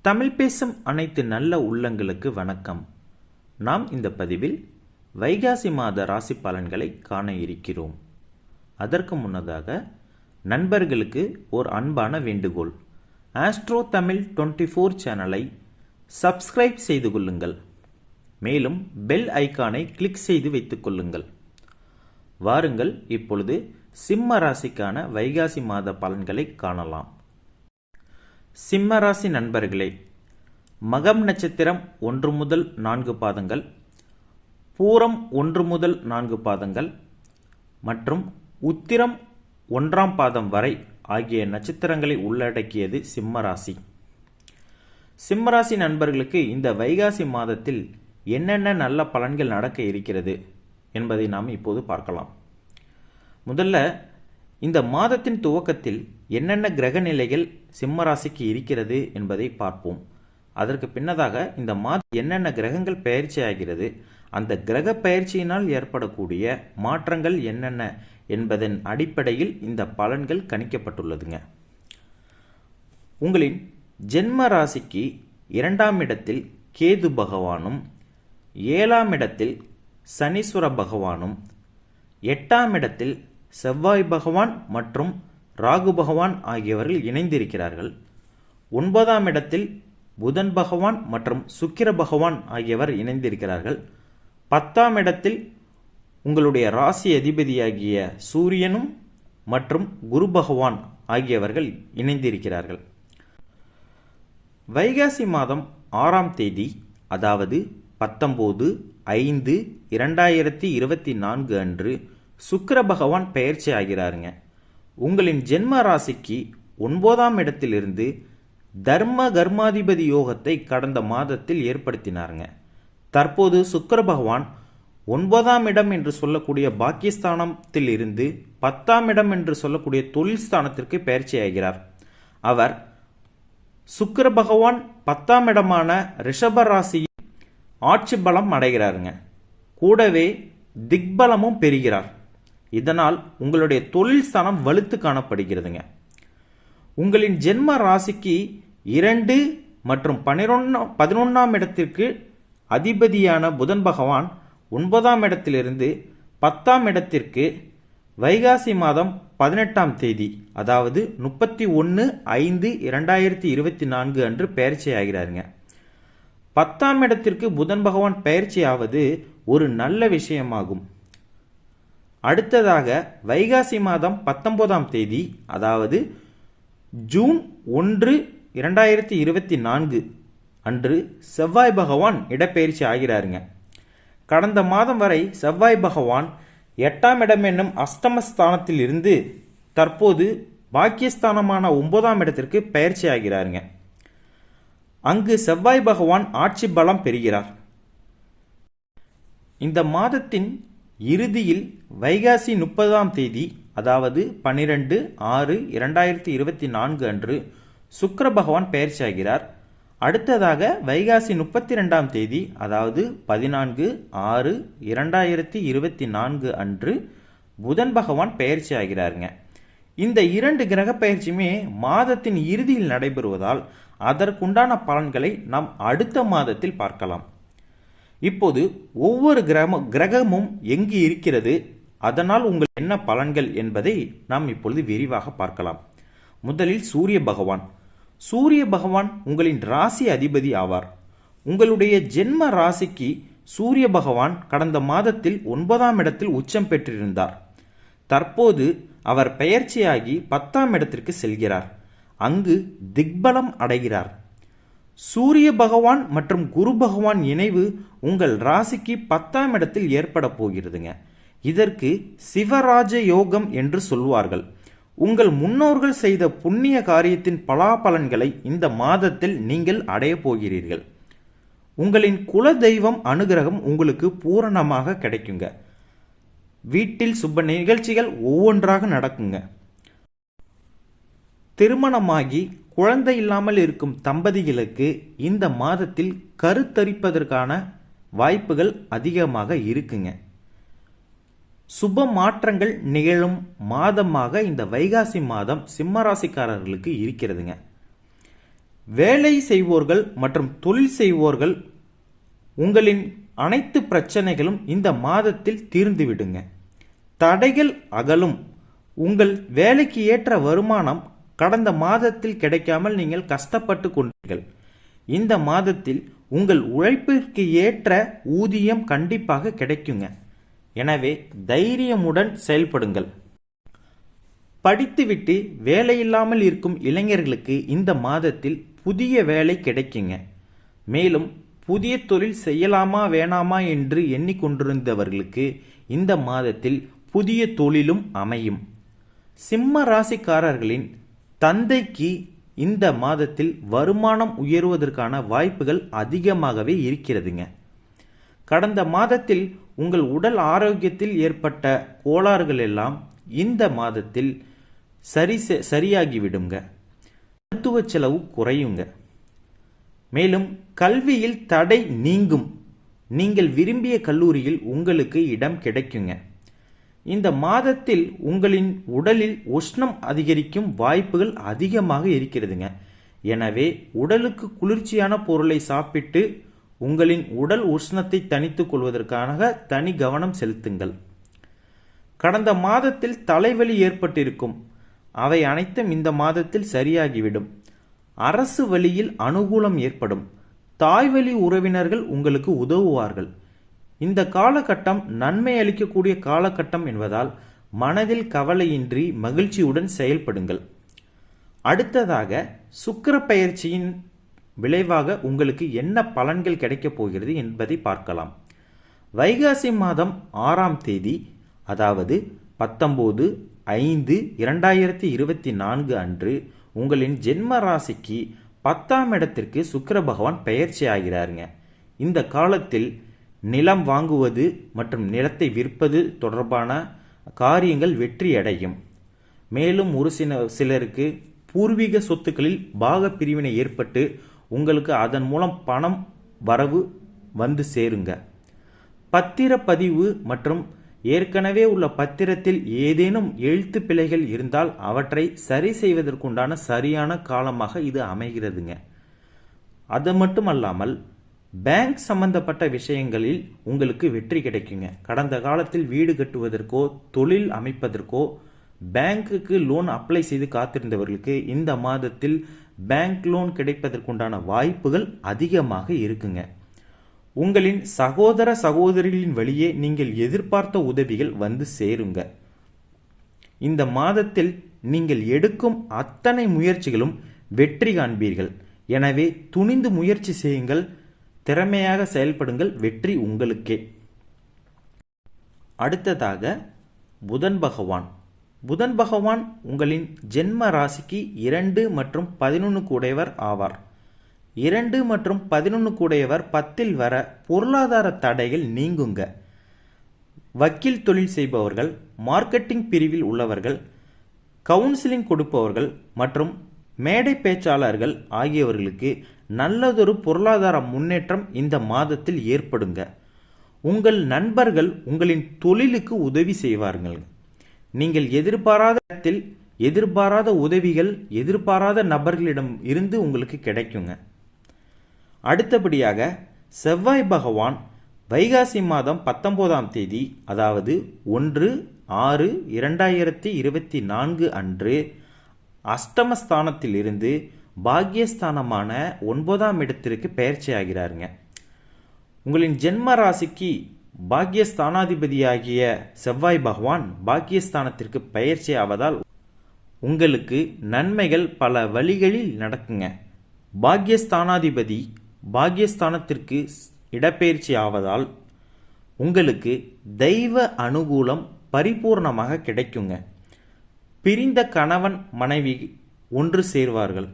தமிழ் பேசும் அனைத்து நல்ல உள்ளங்களுக்கு வணக்கம். நாம் இந்த பதிவில் வைகாசி மாத ராசி பலன்களை காண இருக்கிறோம். அதற்கு முன்னதாக நண்பர்களுக்கு ஒரு அன்பான வேண்டுகோள். ஆஸ்ட்ரோ தமிழ் டுவெண்ட்டி ஃபோர் சேனலை சப்ஸ்கிரைப் செய்து கொள்ளுங்கள். மேலும் பெல் ஐகானை கிளிக் செய்து வைத்துக் கொள்ளுங்கள். வாருங்கள் இப்பொழுது சிம்ம ராசிக்கான வைகாசி மாத பலன்களை காணலாம். சிம்மராசி நண்பர்களே மகம் நட்சத்திரம் ஒன்று முதல் நான்கு பாதங்கள் பூரம் ஒன்று முதல் நான்கு பாதங்கள் மற்றும் உத்திரம் ஒன்றாம் பாதம் வரை ஆகிய நட்சத்திரங்களை உள்ளடக்கியது சிம்மராசி சிம்மராசி நண்பர்களுக்கு இந்த வைகாசி மாதத்தில் என்னென்ன நல்ல பலன்கள் நடக்க இருக்கிறது என்பதை நாம் இப்போது பார்க்கலாம். முதல்ல இந்த மாதத்தின் துவக்கத்தில் என்னென்ன கிரக நிலைகள் சிம்மராசிக்கு இருக்கிறது என்பதை பார்ப்போம். அதற்கு பின்னதாக இந்த மாதம் என்னென்ன கிரகங்கள் பயிற்சி ஆகிறது அந்த கிரக பயிற்சியினால் ஏற்படக்கூடிய மாற்றங்கள் என்னென்ன என்பதன் அடிப்படையில் இந்த பலன்கள் கணிக்கப்பட்டுள்ளதுங்க. உங்களின் ஜென்ம ராசிக்கு இரண்டாம் இடத்தில் கேது பகவானும் ஏழாம் இடத்தில் சனீஸ்வர பகவானும் எட்டாம் இடத்தில் செவ்வாய் பகவான் மற்றும் ராகு பகவான் ஆகியவர்கள் இணைந்திருக்கிறார்கள். ஒன்பதாம் இடத்தில் புதன் பகவான் மற்றும் சுக்கிர பகவான் ஆகியவர் இணைந்திருக்கிறார்கள். பத்தாம் இடத்தில் உங்களுடைய ராசி அதிபதியாகிய சூரியனும் மற்றும் குரு பகவான் ஆகியவர்கள் இணைந்திருக்கிறார்கள். வைகாசி மாதம் ஆறாம் தேதி அதாவது பத்தொம்போது ஐந்து இரண்டாயிரத்தி இருபத்தி நான்கு அன்று சுக்கர பகவான் பெயர்ச்சி ஆகிறாருங்க. உங்களின் ஜென்ம ராசிக்கு ஒன்பதாம் இடத்திலிருந்து தர்ம கர்மாதிபதி யோகத்தை கடந்த மாதத்தில் ஏற்படுத்தினாருங்க. தற்போது சுக்கர பகவான் ஒன்பதாம் இடம் என்று சொல்லக்கூடிய பாக்கியஸ்தானத்தில் இருந்து பத்தாம் இடம் என்று சொல்லக்கூடிய தொழில் ஸ்தானத்திற்கு பயிற்சி ஆகிறார். அவர் சுக்கர பகவான் பத்தாம் இடமான ரிஷப ராசி ஆட்சி பலம் அடைகிறாருங்க. கூடவே திக்பலமும் பெறுகிறார். இதனால் உங்களுடைய தொழில் ஸ்தானம் வலுத்து காணப்படுகிறதுங்க. உங்களின் ஜென்ம ராசிக்கு இரண்டு மற்றும் பனிரெண்டா பதினொன்றாம் இடத்திற்கு அதிபதியான புதன் பகவான் ஒன்பதாம் இடத்திலிருந்து பத்தாம் இடத்திற்கு வைகாசி மாதம் பதினெட்டாம் தேதி அதாவது முப்பத்தி ஒன்று ஐந்து இரண்டாயிரத்தி இருபத்தி நான்கு அன்று பயிற்சி ஆகிறாருங்க பத்தாம் இடத்திற்கு புதன் பகவான் பயிற்சி ஆவது ஒரு நல்ல விஷயமாகும். அடுத்ததாக வைகாசி மாதம் பத்தொன்பதாம் தேதி அதாவது ஜூன் ஒன்று இரண்டாயிரத்தி இருபத்தி நான்கு அன்று செவ்வாய் பகவான் இடப்பெயர்ச்சி ஆகிறாருங்க. கடந்த மாதம் வரை செவ்வாய் பகவான் எட்டாம் இடம் என்னும் அஷ்டமஸ்தானத்தில் இருந்து தற்போது பாக்கியஸ்தானமான ஒன்பதாம் இடத்திற்கு பயிற்சி ஆகிறாருங்க. அங்கு செவ்வாய் பகவான் ஆட்சி பலம் பெறுகிறார். இந்த மாதத்தின் இறுதியில் வைகாசி முப்பதாம் தேதி அதாவது பனிரெண்டு ஆறு இரண்டாயிரத்தி இருபத்தி நான்கு அன்று சுக்கர பகவான் பெயர்ச்சியாகிறார். அடுத்ததாக வைகாசி முப்பத்தி ரெண்டாம் தேதி அதாவது பதினான்கு ஆறு இரண்டாயிரத்தி இருபத்தி நான்கு அன்று புதன் பகவான் பெயர்ச்சி ஆகிறாருங்க இந்த இரண்டு கிரக பயிற்சியுமே மாதத்தின் இறுதியில் நடைபெறுவதால் அதற்குண்டான பலன்களை நாம் அடுத்த மாதத்தில் பார்க்கலாம். இப்போது ஒவ்வொரு கிரம கிரகமும் எங்கு இருக்கிறது அதனால் உங்கள் என்ன பலன்கள் என்பதை நாம் இப்பொழுது விரிவாக பார்க்கலாம். முதலில் சூரிய பகவான். சூரிய பகவான் உங்களின் ராசி அதிபதி ஆவார். உங்களுடைய ஜென்ம ராசிக்கு சூரிய பகவான் கடந்த மாதத்தில் ஒன்பதாம் இடத்தில் உச்சம் பெற்றிருந்தார். தற்போது அவர் பெயர்ச்சியாகி பத்தாம் இடத்திற்கு செல்கிறார். அங்கு திக்பலம் அடைகிறார். சூரிய பகவான் மற்றும் குரு பகவான் இணைவு உங்கள் ராசிக்கு பத்தாம் இடத்தில் ஏற்பட போகிறதுங்க. இதற்கு சிவராஜ யோகம் என்று சொல்வார்கள். உங்கள் முன்னோர்கள் செய்த புண்ணிய காரியத்தின் பலாபலன்களை இந்த மாதத்தில் நீங்கள் அடைய போகிறீர்கள். உங்களின் குல தெய்வம் அனுகிரகம் உங்களுக்கு பூரணமாக கிடைக்குங்க. வீட்டில் சுப நிகழ்ச்சிகள் ஒவ்வொன்றாக நடக்குங்க. திருமணமாகி குழந்தை இல்லாமல் இருக்கும் தம்பதிகளுக்கு இந்த மாதத்தில் கருத்தரிப்பதற்கான வாய்ப்புகள் அதிகமாக இருக்குங்க. சுப மாற்றங்கள் நிகழும் மாதமாக இந்த வைகாசி மாதம் சிம்மராசிக்காரர்களுக்கு இருக்கிறதுங்க. வேலை செய்வோர்கள் மற்றும் தொழில் செய்வோர்கள் உங்களின் அனைத்து பிரச்சனைகளும் இந்த மாதத்தில் தீர்ந்துவிடுங்க தடைகள் அகலும். உங்கள் வேலைக்கு ஏற்ற வருமானம் கடந்த மாதத்தில் கிடைக்காமல் நீங்கள் கஷ்டப்பட்டு கொண்டீர்கள். இந்த மாதத்தில் உங்கள் உழைப்பிற்கு ஏற்ற ஊதியம் கண்டிப்பாக கிடைக்குங்க. எனவே தைரியமுடன் செயல்படுங்கள். படித்துவிட்டு வேலையில்லாமல் இருக்கும் இளைஞர்களுக்கு இந்த மாதத்தில் புதிய வேலை கிடைக்குங்க. மேலும் புதிய தொழில் செய்யலாமா வேணாமா என்று எண்ணிக்கொண்டிருந்தவர்களுக்கு இந்த மாதத்தில் புதிய தொழிலும் அமையும். சிம்ம ராசிக்காரர்களின் தந்தைக்கு இந்த மாதத்தில் வருமானம் உயர்வதற்கான வாய்ப்புகள் அதிகமாகவே இருக்கிறதுங்க. கடந்த மாதத்தில் உங்கள் உடல் ஆரோக்கியத்தில் ஏற்பட்ட கோளாறுகள் எல்லாம் இந்த மாதத்தில் சரி செ- சரியாகிவிடுங்க மருத்துவ செலவு குறையுங்க. மேலும் கல்வியில் தடை நீங்கும். நீங்கள் விரும்பிய கல்லூரியில் உங்களுக்கு இடம் கிடைக்குங்க. இந்த மாதத்தில் உங்களின் உடலில் உஷ்ணம் அதிகரிக்கும் வாய்ப்புகள் அதிகமாக இருக்கிறதுங்க. எனவே உடலுக்கு குளிர்ச்சியான பொருளை சாப்பிட்டு உங்களின் உடல் உஷ்ணத்தை தணித்துக் கொள்வதற்காக தனி கவனம் செலுத்துங்கள். கடந்த மாதத்தில் தலைவலி ஏற்பட்டிருக்கும். அவை அனைத்தும் இந்த மாதத்தில் சரியாகிவிடும். அரசு வழியில் அனுகூலம் ஏற்படும். தாய்வழி உறவினர்கள் உங்களுக்கு உதவுவார்கள். இந்த காலகட்டம் நன்மை அளிக்கக்கூடிய காலகட்டம் என்பதால் மனதில் கவலையின்றி மகிழ்ச்சியுடன் செயல்படுங்கள். அடுத்ததாக சுக்கர பயிற்சியின் விளைவாக உங்களுக்கு என்ன பலன்கள் கிடைக்கப் போகிறது என்பதை பார்க்கலாம். வைகாசி மாதம் ஆறாம் தேதி அதாவது பத்தொம்போது ஐந்து இரண்டாயிரத்தி இருபத்தி நான்கு அன்று உங்களின் ஜென்ம ராசிக்கு பத்தாம் இடத்திற்கு சுக்கர பகவான் பெயர்ச்சி ஆகிறாருங்க. இந்த காலத்தில் நிலம் வாங்குவது மற்றும் நிலத்தை விற்பது தொடர்பான காரியங்கள் வெற்றியடையும். மேலும் ஒரு சில சிலருக்கு பூர்வீக சொத்துக்களில் பாக பிரிவினை ஏற்பட்டு உங்களுக்கு அதன் மூலம் பணம் வரவு வந்து சேருங்க. பத்திரப்பதிவு மற்றும் ஏற்கனவே உள்ள பத்திரத்தில் ஏதேனும் எழுத்து பிழைகள் இருந்தால் அவற்றை சரி செய்வதற்குண்டான சரியான காலமாக இது அமைகிறதுங்க. அது மட்டுமல்லாமல் பேங்க் சம்பந்தப்பட்ட விஷயங்களில் உங்களுக்கு வெற்றி கிடைக்குங்க. கடந்த காலத்தில் வீடு கட்டுவதற்கோ தொழில் அமைப்பதற்கோ பேங்க்குக்கு லோன் அப்ளை செய்து காத்திருந்தவர்களுக்கு இந்த மாதத்தில் பேங்க் லோன் கிடைப்பதற்குண்டான வாய்ப்புகள் அதிகமாக இருக்குங்க. உங்களின் சகோதர சகோதரிகளின் வழியே நீங்கள் எதிர்பார்த்த உதவிகள் வந்து சேருங்க. இந்த மாதத்தில் நீங்கள் எடுக்கும் அத்தனை முயற்சிகளும் வெற்றி காண்பீர்கள். எனவே துணிந்து முயற்சி செய்யுங்கள். திறமையாக செயல்படுங்கள் வெற்றி உங்களுக்கே. அடுத்ததாக புதன் பகவான். புதன் பகவான் உங்களின் ஜென்ம ராசிக்கு இரண்டு மற்றும் பதினொன்று கூடையவர் ஆவார். இரண்டு மற்றும் பதினொன்று கூடையவர் பத்தில் வர பொருளாதார தடைகள் நீங்குங்க. வக்கீல் தொழில் செய்பவர்கள் மார்க்கெட்டிங் பிரிவில் உள்ளவர்கள் கவுன்சிலிங் கொடுப்பவர்கள் மற்றும் மேடை பேச்சாளர்கள் ஆகியவர்களுக்கு நல்லதொரு பொருளாதார முன்னேற்றம் இந்த மாதத்தில் ஏற்படுங்க. உங்கள் நண்பர்கள் உங்களின் தொழிலுக்கு உதவி செய்வார்கள். நீங்கள் எதிர்பாராத இடத்தில் எதிர்பாராத உதவிகள் எதிர்பாராத நபர்களிடம் இருந்து உங்களுக்கு கிடைக்குங்க. அடுத்தபடியாக செவ்வாய் பகவான் வைகாசி மாதம் பத்தொன்பதாம் தேதி அதாவது ஒன்று ஆறு இரண்டாயிரத்தி இருபத்தி நான்கு அன்று அஷ்டமஸ்தானத்திலிருந்து பாக்யஸ்தானமான ஒன்பதாம் இடத்திற்கு பெயர்ச்சி ஆகிறாருங்க உங்களின் ஜென்ம ராசிக்கு பாக்யஸ்தானாதிபதியாகிய செவ்வாய் பகவான் பாக்யஸ்தானத்திற்கு பயிற்சி ஆவதால் உங்களுக்கு நன்மைகள் பல வழிகளில் நடக்குங்க. பாக்யஸ்தானாதிபதி பாக்யஸ்தானத்திற்கு இடப்பெயர்ச்சி ஆவதால் உங்களுக்கு தெய்வ அனுகூலம் பரிபூர்ணமாக கிடைக்குங்க. பிரிந்த கணவன் மனைவி ஒன்று சேர்வார்கள்.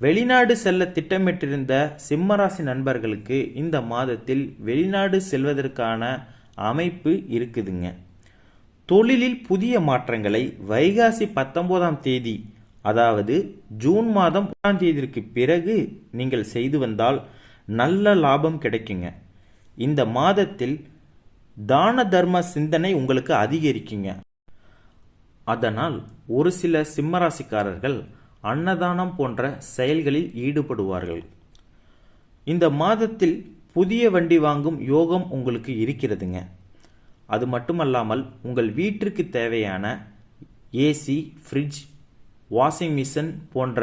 வெளிநாடு செல்ல திட்டமிட்டிருந்த சிம்மராசி நண்பர்களுக்கு இந்த மாதத்தில் வெளிநாடு செல்வதற்கான அமைப்பு இருக்குதுங்க. தொழிலில் புதிய மாற்றங்களை வைகாசி பத்தொன்பதாம் தேதி அதாவது ஜூன் மாதம் ஒன்றாம் தேதிக்கு பிறகு நீங்கள் செய்து வந்தால் நல்ல லாபம் கிடைக்குங்க. இந்த மாதத்தில் தான தர்ம சிந்தனை உங்களுக்கு அதிகரிக்குங்க. அதனால் ஒரு சில சிம்மராசிக்காரர்கள் அன்னதானம் போன்ற செயல்களில் ஈடுபடுவார்கள். இந்த மாதத்தில் புதிய வண்டி வாங்கும் யோகம் உங்களுக்கு இருக்கிறதுங்க. அது மட்டுமல்லாமல் உங்கள் வீட்டிற்கு தேவையான ஏசி ஃப்ரிட்ஜ் வாஷிங் மிஷின் போன்ற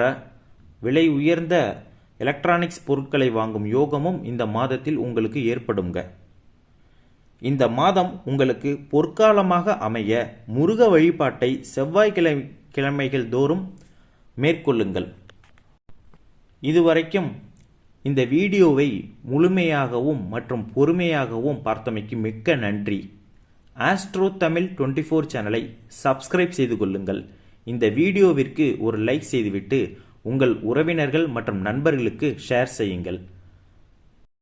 விலை உயர்ந்த எலக்ட்ரானிக்ஸ் பொருட்களை வாங்கும் யோகமும் இந்த மாதத்தில் உங்களுக்கு ஏற்படுங்க இந்த மாதம் உங்களுக்கு பொற்காலமாக அமைய முருக வழிபாட்டை செவ்வாய்க்கிழமை கிழமைகள் தோறும் மேற்கொள்ளுங்கள். இதுவரைக்கும் இந்த வீடியோவை முழுமையாகவும் மற்றும் பொறுமையாகவும் பார்த்தமைக்கு மிக்க நன்றி. ஆஸ்ட்ரோ தமிழ் டுவெண்ட்டி ஃபோர் சேனலை சப்ஸ்கிரைப் செய்து கொள்ளுங்கள். இந்த வீடியோவிற்கு ஒரு லைக் செய்துவிட்டு உங்கள் உறவினர்கள் மற்றும் நண்பர்களுக்கு ஷேர் செய்யுங்கள்.